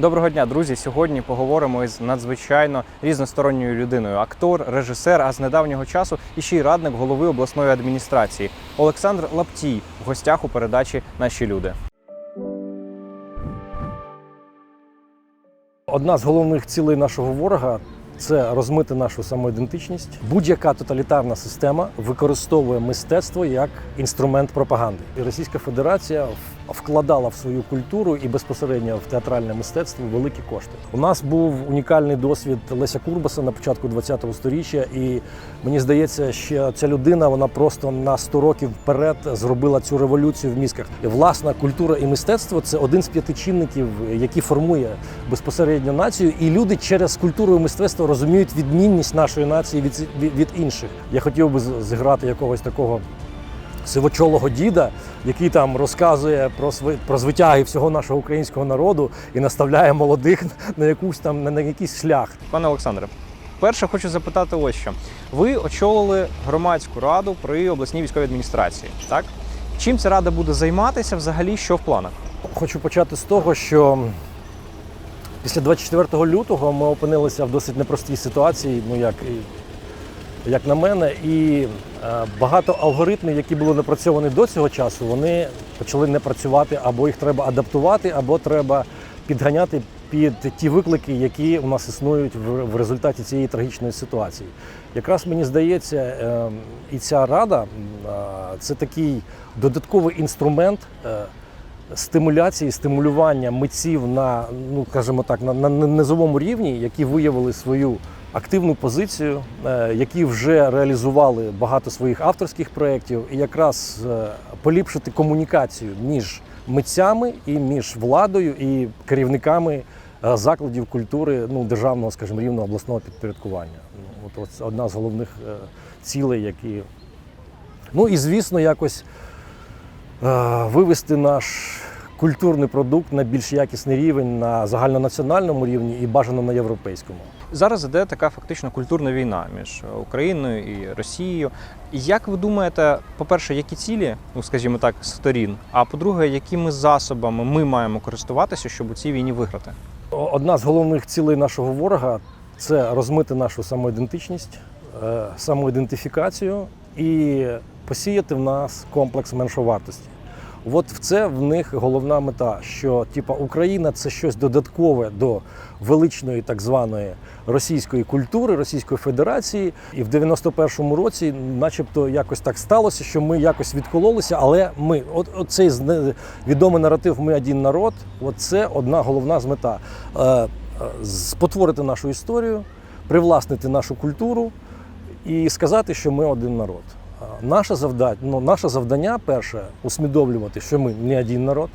Доброго дня, друзі. Сьогодні поговоримо із надзвичайно різносторонньою людиною. Актор, режисер, а з недавнього часу і ще й радник голови обласної адміністрації Олександр Лаптій в гостях у передачі Наші люди. Одна з головних цілей нашого ворога це розмити нашу самоідентичність. Будь-яка тоталітарна система використовує мистецтво як інструмент пропаганди. І Російська Федерація в- вкладала в свою культуру і безпосередньо в театральне мистецтво великі кошти. У нас був унікальний досвід Леся Курбаса на початку ХХ століття, і мені здається, що ця людина вона просто на 100 років вперед зробила цю революцію в мізках. І власна культура і мистецтво це один з п'яти чинників, який формує безпосередньо націю, і люди через культуру і мистецтво розуміють відмінність нашої нації від, від інших. Я хотів би зіграти якогось такого сивочолого діда, який там розказує про сви- про звитяги всього нашого українського народу і наставляє молодих на якусь там на, якийсь шлях. Пане Олександре, перше хочу запитати ось що. Ви очолили громадську раду при обласній військовій адміністрації. Так? Чим ця рада буде займатися взагалі, що в планах? Хочу почати з того, що після 24 лютого ми опинилися в досить непростій ситуації, ну як, і- як на мене, і е, багато алгоритмів, які були напрацьовані до цього часу, вони почали не працювати, або їх треба адаптувати, або треба підганяти під ті виклики, які у нас існують в, результаті цієї трагічної ситуації. Якраз мені здається, е, і ця рада е, це такий додатковий інструмент. стимуляції, стимулювання митців на, ну скажімо так, на, на низовому рівні, які виявили свою активну позицію, е, які вже реалізували багато своїх авторських проєктів, і якраз е, поліпшити комунікацію між митцями і між владою і керівниками е, закладів культури ну, державного, скажімо, рівного обласного підпорядкування. Ну, От, от одна з головних цілей, які. Ну і звісно, якось вивести наш культурний продукт на більш якісний рівень на загальнонаціональному рівні і бажано на європейському. Зараз іде така фактично культурна війна між Україною і Росією. Як ви думаєте, по-перше, які цілі, ну скажімо так, сторін? А по-друге, якими засобами ми маємо користуватися, щоб у цій війні виграти? Одна з головних цілей нашого ворога це розмити нашу самоідентичність, е, самоідентифікацію і посіяти в нас комплекс меншовартості. От в це в них головна мета, що типа Україна це щось додаткове до величної так званої російської культури, Російської Федерації. І в 91-му році, начебто, якось так сталося, що ми якось відкололися, але ми, от, от цей відомий наратив Ми один народ, от це одна головна з мета Е, е, спотворити нашу історію, привласнити нашу культуру і сказати, що ми один народ. Наше завдання, ну, наше завдання перше усвідомлювати, що ми не один народ,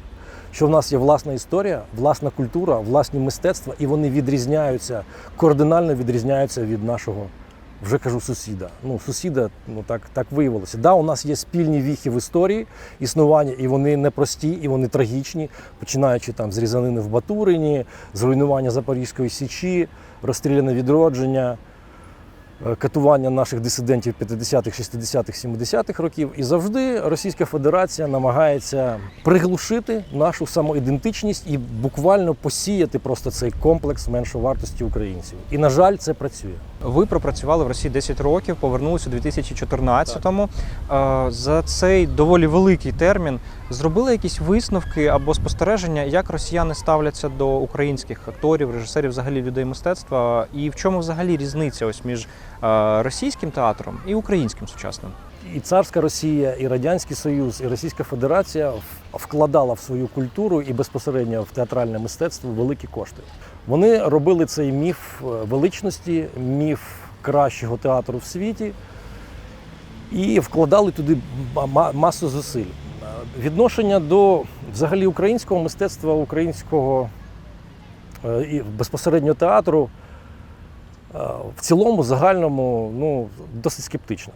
що в нас є власна історія, власна культура, власні мистецтва, і вони відрізняються, кардинально відрізняються від нашого, вже кажу, сусіда. Ну, сусіда, ну так, так виявилося. Да, у нас є спільні віхи в історії існування, і вони непрості, і вони трагічні, починаючи там з різанини в Батурині, зруйнування Запорізької січі, розстріляне відродження катування наших дисидентів 50-х, 60-х, 70-х років. І завжди Російська Федерація намагається приглушити нашу самоідентичність і буквально посіяти просто цей комплекс меншовартості українців. І, на жаль, це працює. Ви пропрацювали в Росії 10 років, повернулися у 2014-му. Е, За цей доволі великий термін зробили якісь висновки або спостереження, як росіяни ставляться до українських акторів, режисерів, взагалі людей мистецтва, і в чому взагалі різниця ось між е, російським театром і українським сучасним? І царська Росія, і Радянський Союз, і Російська Федерація вкладала в свою культуру і безпосередньо в театральне мистецтво великі кошти. Вони робили цей міф е, величності, міф кращого театру в світі і вкладали туди ма- ма- масу зусиль. Е, Відношення до взагалі українського мистецтва, українського е, і безпосередньо театру е, в цілому загальному ну, досить скептичне.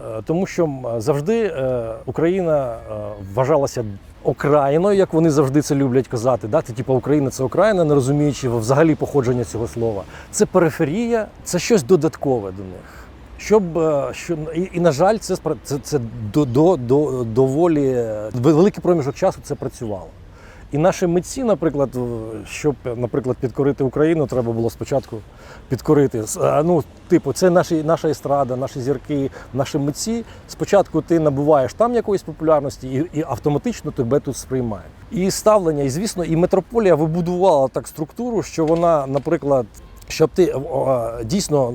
Е, Тому що завжди е, Україна е, вважалася окраїною, як вони завжди це люблять казати. Да? Це, типу, Україна це окраїна, не розуміючи взагалі походження цього слова. Це периферія, це щось додаткове до них. Щоб е, що і, і на жаль, це це, це до, до, до доволі е, великий проміжок часу це працювало. І наші митці, наприклад, щоб, наприклад, підкорити Україну, треба було спочатку підкорити. Ну, типу, це наші, наша естрада, наші зірки, наші митці. Спочатку ти набуваєш там якоїсь популярності, і, і автоматично тебе тут сприймають. І ставлення, і звісно, і метрополія вибудувала так структуру, що вона, наприклад. Щоб ти дійсно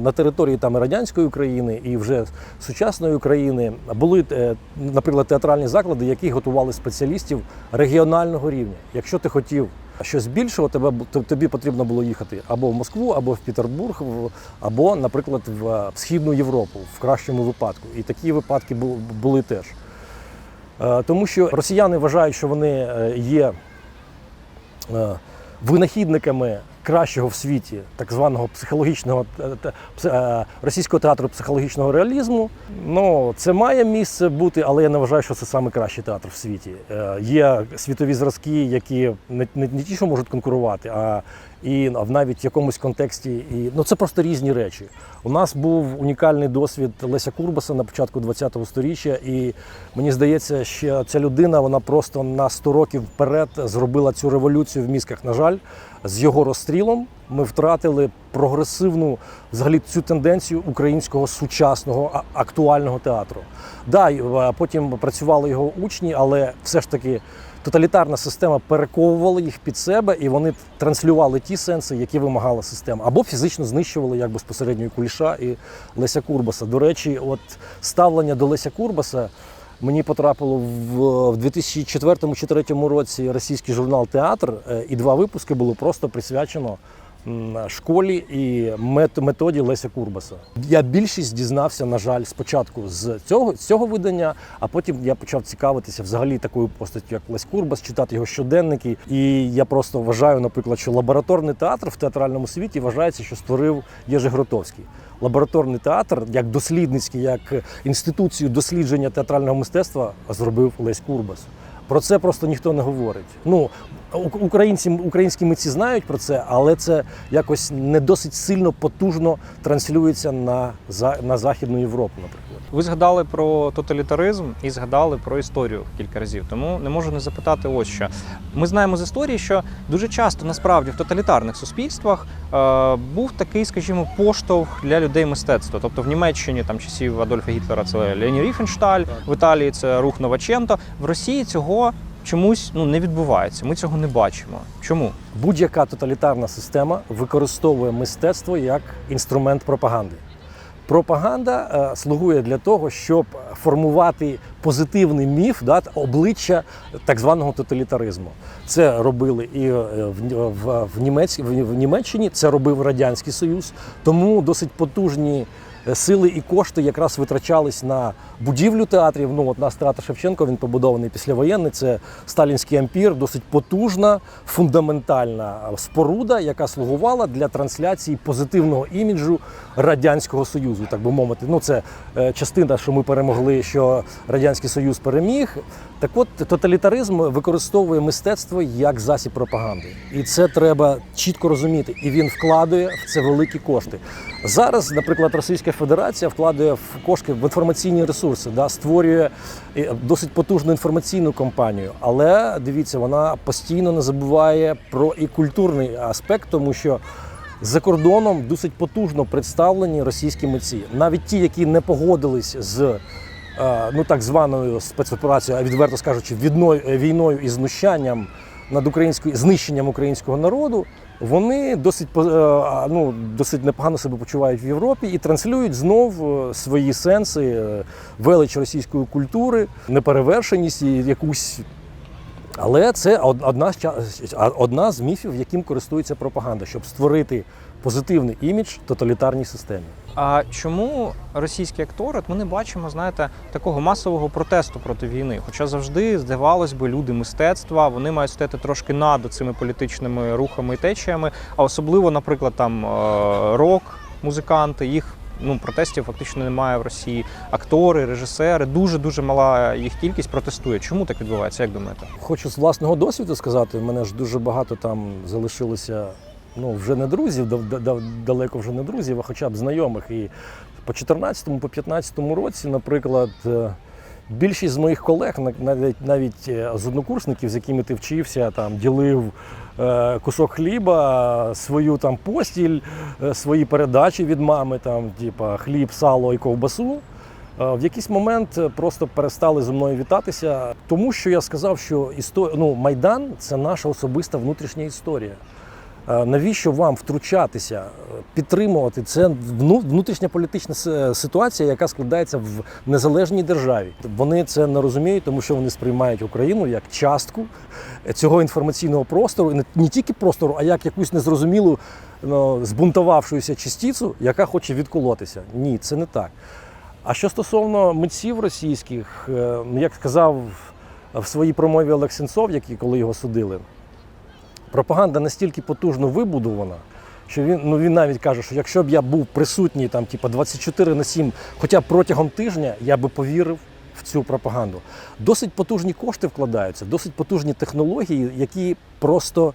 на території там радянської України і вже сучасної України були, е, наприклад, театральні заклади, які готували спеціалістів регіонального рівня. Якщо ти хотів щось більшого, тебе то- тобі потрібно було їхати або в Москву, або в Петербург, або, наприклад, в е, Східну Європу в кращому випадку. І такі випадки були теж. Е, Тому що росіяни вважають, що вони є винахідниками кращого в світі, так званого психологічного е, пс- е, російського театру психологічного реалізму. Ну, це має місце бути, але я не вважаю, що це саме кращий театр в світі. Е, Є світові зразки, які не, не, не ті, що можуть конкурувати, а і навіть в якомусь контексті. І, ну, це просто різні речі. У нас був унікальний досвід Леся Курбаса на початку ХХ століття, і мені здається, що ця людина вона просто на 100 років вперед зробила цю революцію в мізках. На жаль, з його розстрілом ми втратили прогресивну взагалі цю тенденцію українського сучасного актуального театру. Да, потім працювали його учні, але все ж таки тоталітарна система перековувала їх під себе, і вони транслювали ті сенси, які вимагала система, або фізично знищували як безпосередньо і Куліша і Леся Курбаса. До речі, от ставлення до Леся Курбаса. Мені потрапило в, в 2004-2003 році російський журнал Театр, е, і два випуски було просто присвячено школі і мет, методі Леся Курбаса. Я більшість дізнався, на жаль, спочатку з цього, цього видання, а потім я почав цікавитися взагалі такою постаттю, як Лесь Курбас, читати його щоденники. І я просто вважаю, наприклад, що лабораторний театр в театральному світі вважається, що створив Єжи Гротовський. Лабораторний театр, як дослідницький, як інституцію дослідження театрального мистецтва, зробив Лесь Курбас. Про це просто ніхто не говорить. Ну українці, українські митці знають про це, але це якось не досить сильно потужно транслюється на, на Західну Європу, наприклад. Ви згадали про тоталітаризм і згадали про історію кілька разів. Тому не можу не запитати ось що. Ми знаємо з історії, що дуже часто насправді в тоталітарних суспільствах е, був такий, скажімо, поштовх для людей мистецтва. Тобто в Німеччині там часів Адольфа Гітлера це Лені Ріфеншталь, в Італії це рух Новаченто. В Росії цього чомусь ну не відбувається. Ми цього не бачимо. Чому? Будь-яка тоталітарна система використовує мистецтво як інструмент пропаганди. Пропаганда е, слугує для того, щоб формувати позитивний міф, да, обличчя так званого тоталітаризму. Це робили і е, в, в, в, Німеччині, це робив Радянський Союз. Тому досить потужні сили і кошти якраз витрачались на будівлю театрів. Ну, от наш театр Шевченко він побудований післявоєнний. Це сталінський ампір, досить потужна, фундаментальна споруда, яка слугувала для трансляції позитивного іміджу радянського союзу, так би мовити. Ну це е, частина, що ми перемогли, що радянський союз переміг. Так от тоталітаризм використовує мистецтво як засіб пропаганди, і це треба чітко розуміти. І він вкладує в це великі кошти. Зараз, наприклад, Російська Федерація вкладує в кошти в інформаційні ресурси, да, створює е, досить потужну інформаційну кампанію. Але дивіться, вона постійно не забуває про і культурний аспект, тому що за кордоном досить потужно представлені російські митці, навіть ті, які не погодились з е, ну так званою спецоперацією, а відверто скажучи, відною війною і знущанням над українською знищенням українського народу. Вони досить е, ну, досить непогано себе почувають в Європі і транслюють знов е, свої сенси, е, велич російської культури, неперевершеність і якусь але це одна одна з міфів, яким користується пропаганда, щоб створити позитивний імідж тоталітарній системі. А чому російські актори, от ми не бачимо, знаєте, такого масового протесту проти війни? Хоча завжди здавалось би, люди мистецтва вони мають стояти трошки над цими політичними рухами і течіями, а особливо, наприклад, там е, рок, музиканти, їх. Ну, протестів фактично немає в Росії. Актори, режисери, дуже дуже мала їх кількість протестує. Чому так відбувається? Як думаєте? Хочу з власного досвіду сказати, в мене ж дуже багато там залишилося. Ну, вже не друзів, далеко вже не друзів, а хоча б знайомих. І по 14-му, по 15-му році, наприклад, е, Більшість з моїх колег, на- навіть навіть е, з однокурсників, з якими ти вчився, там ділив е, кусок хліба, свою там постіль, свої передачі від мами, там, типа хліб, сало і ковбасу. В якийсь момент просто перестали зі мною вітатися, тому що я сказав, що істо... ну, Майдан це наша особиста внутрішня історія. Е, Навіщо вам втручатися, е, підтримувати? Це вну- внутрішня політична ситуація, яка складається в незалежній державі. Вони це не розуміють, тому що вони сприймають Україну як частку цього інформаційного простору, не, тільки простору, а як якусь незрозумілу ну, збунтувавшуюся частицю, яка хоче відколотися. Ні, це не так. А що стосовно митців російських, е, як сказав в своїй промові Олег Сенцов, який коли його судили, пропаганда настільки потужно вибудована, що він, ну, він навіть каже, що якщо б я був присутній там, типу, 24 на 7, хоча б протягом тижня, я би повірив в цю пропаганду. Досить потужні кошти вкладаються, досить потужні технології, які просто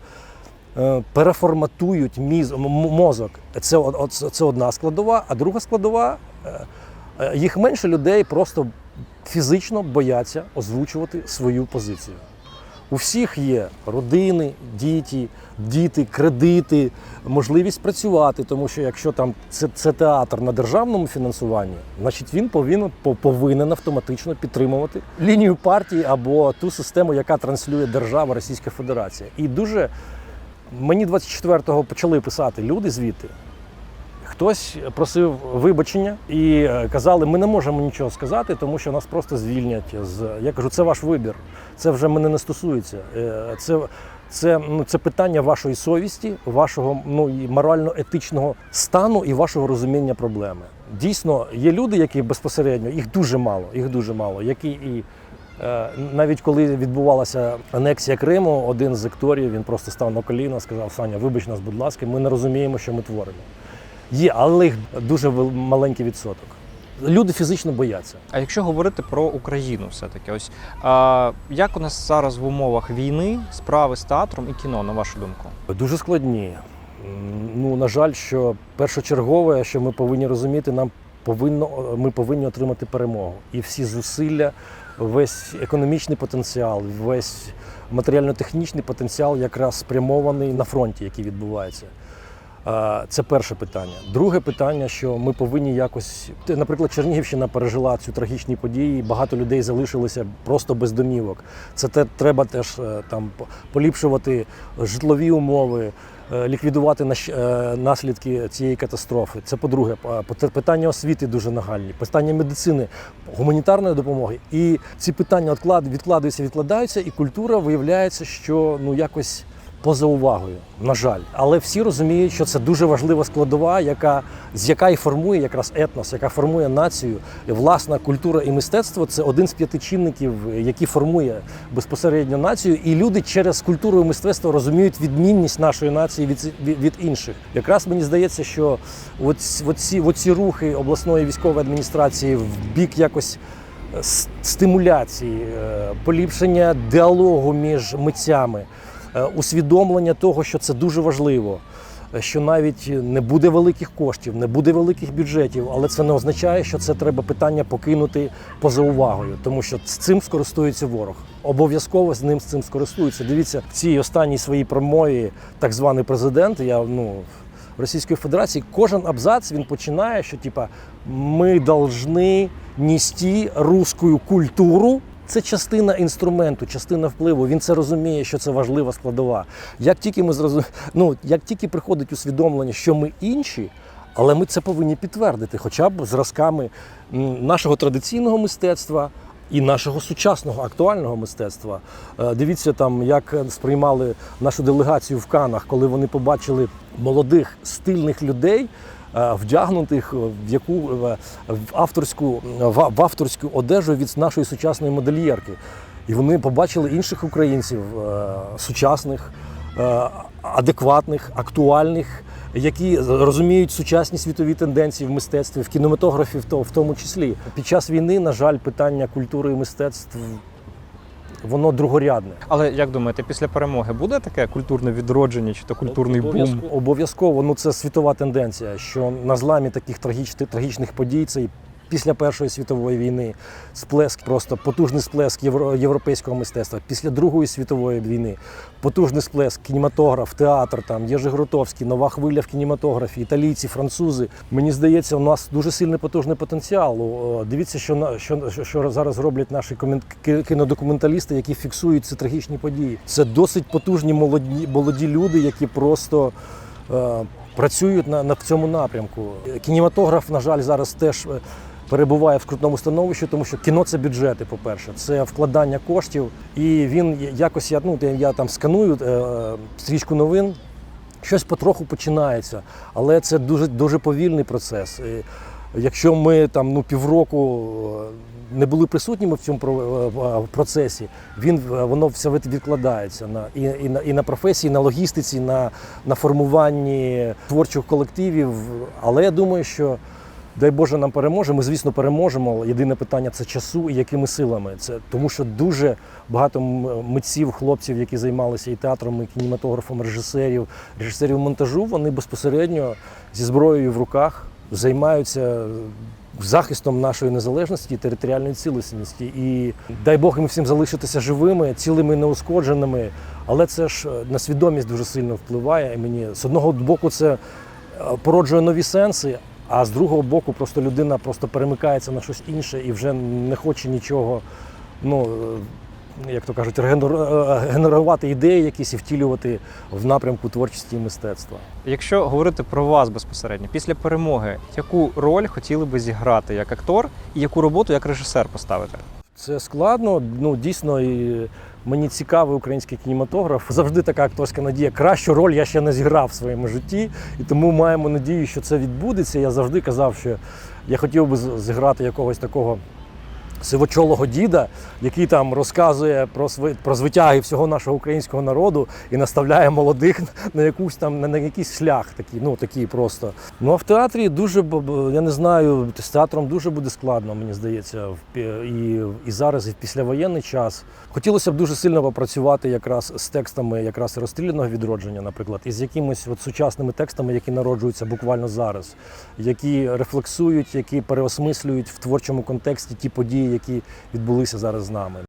е, переформатують мозок. Це, це одна складова, а друга складова. е, е, Їх менше людей просто фізично бояться озвучувати свою позицію. У всіх є родини, діти, діти, кредити, можливість працювати, тому що якщо там це, це театр на державному фінансуванні, значить він повинен по- повинен автоматично підтримувати лінію партії або ту систему, яка транслює держава Російська Федерація. І дуже мені 24-го почали писати люди звідти. Хтось просив вибачення і е, казали, ми не можемо нічого сказати, тому що нас просто звільнять. Я кажу, це ваш вибір. Це вже мене не стосується. Е, Це, це, ну, це питання вашої совісті, вашого ну, морально-етичного стану і вашого розуміння проблеми. Дійсно, є люди, які безпосередньо, їх дуже мало, їх дуже мало, які і Е, Навіть коли відбувалася анексія Криму, один з акторів він просто став на коліна, сказав: Саня, вибач нас, будь ласка, ми не розуміємо, що ми творимо. Є, але їх дуже маленький відсоток. Люди фізично бояться. А якщо говорити про Україну, все-таки, ось а, як у нас зараз в умовах війни справи з театром і кіно, на вашу думку? Дуже складні. Ну, на жаль, що першочергове, що ми повинні розуміти, нам повинно, ми повинні отримати перемогу. І всі зусилля, весь економічний потенціал, весь матеріально-технічний потенціал якраз спрямований на фронті, який відбувається. Це перше питання. Друге питання, що ми повинні якось. Наприклад, Чернігівщина пережила цю трагічні події. Багато людей залишилося просто без домівок. Це те треба теж е, там поліпшувати житлові умови, е, ліквідувати е, наслідки цієї катастрофи. Це по-друге, питання освіти дуже нагальні, питання медицини, гуманітарної допомоги. І ці питання відклад- відкладаються, відкладаються, і культура виявляється, що ну якось поза увагою, на жаль. Але всі розуміють, що це дуже важлива складова, яка, з яка і формує якраз етнос, яка формує націю. І власна культура і мистецтво це один з п'яти чинників, які формує безпосередньо націю. І люди через культуру і мистецтво розуміють відмінність нашої нації від, від, інших. Якраз мені здається, що от, от ці, от ці рухи обласної військової адміністрації в бік якось стимуляції, е, поліпшення діалогу між митцями, е, усвідомлення того, що це дуже важливо. е, Що навіть не буде великих коштів, не буде великих бюджетів, але це не означає, що це треба питання покинути поза увагою, тому що з цим скористується ворог. Обов'язково з ним з цим скористуються. Дивіться, в цій останній своїй промові, так званий президент, я ну Російської Федерації, кожен абзац він починає, що типа ми должны нести русскую культуру. Це частина інструменту, частина впливу. Він це розуміє, що це важлива складова. Як тільки ми зрозу... ну, як тільки приходить усвідомлення, що ми інші, але ми це повинні підтвердити, хоча б зразками нашого традиційного мистецтва і нашого сучасного актуального мистецтва. Е, Дивіться там, як сприймали нашу делегацію в Канах, коли вони побачили молодих стильних людей. Е, Вдягнутих в яку е, в авторську в авторську одежу від нашої сучасної модельєрки, і вони побачили інших українців е, сучасних, е, адекватних, актуальних, які розуміють сучасні світові тенденції в мистецтві, в кінематографі, то- в тому числі. Під час війни, на жаль, питання культури і мистецтв воно другорядне. Але як думаєте, після перемоги буде таке культурне відродження чи то культурний бум? Обов'язково, ну це світова тенденція, що на зламі таких трагічних, трагічних подій цей після Першої світової війни, сплеск, просто потужний сплеск євро- європейського мистецтва. Після Другої світової війни потужний сплеск, кінематограф, театр, там Єжи Гротовський, нова хвиля в кінематографі, італійці, французи. Мені здається, у нас дуже сильний потужний потенціал. Дивіться, що що, що- зараз роблять наші кінодокументалісти, які фіксують ці трагічні події. Це досить потужні молоді, молоді люди, які просто. Е, Працюють на, на в цьому напрямку. Кінематограф, на жаль, зараз теж е, перебуває в скрутному становищі, тому що кіно це бюджети, по-перше, це вкладання коштів. І він якось я, ну, я, там сканую е, стрічку новин. Щось потроху починається, але це дуже дуже повільний процес. І Якщо ми там ну півроку е, не були присутніми в цьому е, процесі, він воно все відкладається на і, і на і на професії, на логістиці, на, на формуванні творчих колективів. Але я думаю, що дай Боже нам переможе. Ми, звісно, переможемо. Єдине питання це часу і якими силами. Це тому, що дуже багато митців, хлопців, які займалися і театром, і кінематографом, режисерів, режисерів монтажу, вони безпосередньо зі зброєю в руках займаються захистом нашої незалежності і територіальної цілісності. І дай Бог їм всім залишитися живими, цілими, неушкодженими. Але це ж е, на свідомість дуже сильно впливає. І мені з одного боку це е, породжує нові сенси. А з другого боку, просто людина просто перемикається на щось інше і вже не хоче нічого, ну е, як то кажуть, регенер- е, генерувати ідеї якісь і втілювати в напрямку творчості і мистецтва. Якщо говорити про вас безпосередньо, після перемоги, яку роль хотіли би зіграти як актор і яку роботу як режисер поставити? Це складно. Ну дійсно, і мені цікавий український кінематограф. Завжди така акторська надія. Кращу роль я ще не зіграв в своєму житті, і тому маємо надію, що це відбудеться. Я завжди казав, що я хотів би зіграти якогось такого. Сивочолого діда, який там розказує про сви- про звитяги всього нашого українського народу і наставляє молодих на якусь там на, якийсь шлях такий, ну такий просто. Ну а в театрі дуже я не знаю, з театром дуже буде складно, мені здається, і, і зараз, і в післявоєнний час. Хотілося б дуже сильно попрацювати якраз з текстами якраз розстріляного відродження, наприклад, і з якимись от сучасними текстами, які народжуються буквально зараз, які рефлексують, які переосмислюють в творчому контексті ті події, які відбулися зараз з нами.